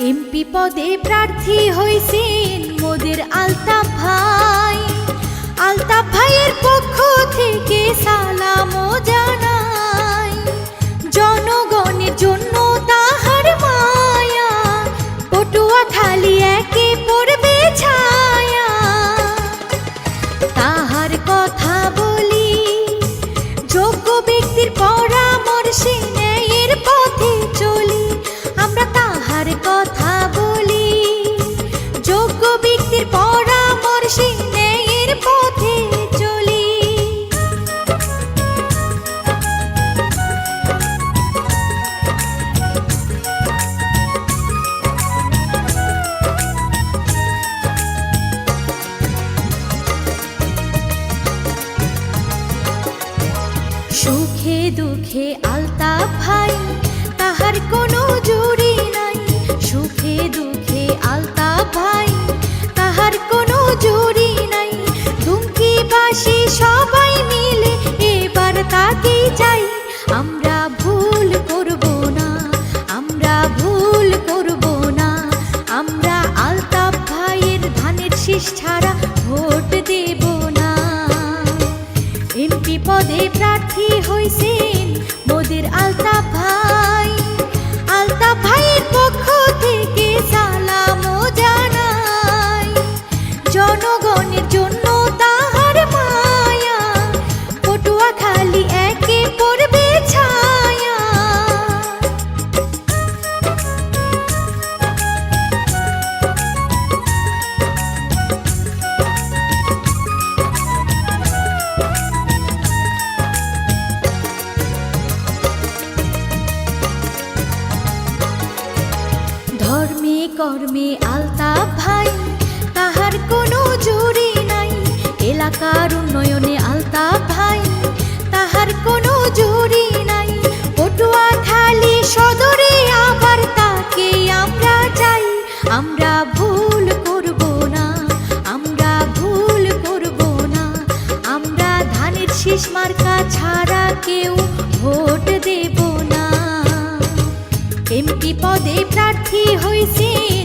MP পদে প্রার্থী হয়েছেন মোদের আলতাফ ভাই। আলতাফ ভাইয়ের পক্ষ থেকে সালাম জানাই। জনগণের জন্য সুখে দুঃখে আলতাফ ভাই, তাহার কোনো জুড়ি নাই। সুখে দুঃখে আলতাফ ভাই, তাহার কোনো জুড়ি নাই। দুমকি বাসি সবাই মিলে এবার তাকে চাই। আমরা ভুল করব না, আমরা ভুল করব না। আমরা আলতাফ ভাইয়ের ধানের শীষ ছাড়া ভোট দেব না। এমপি পদে প্রার্থী see কর্মে আলতা ভাই, তাহার কোনো জুড়ি নাই। এলাকার উন্নয়নে আলতা ভাই, তাহার কোনো জুড়ি নাই। পটুয়া খালি সদরে আবার তাকে আমরা চাই। আমরা ভুল করব না, আমরা ভুল করব না। আমরা ধানের শীষ মার্কা ছাড়া কেউ ভোট দেব না। এমপি পদে প্রার্থী হয়েছেন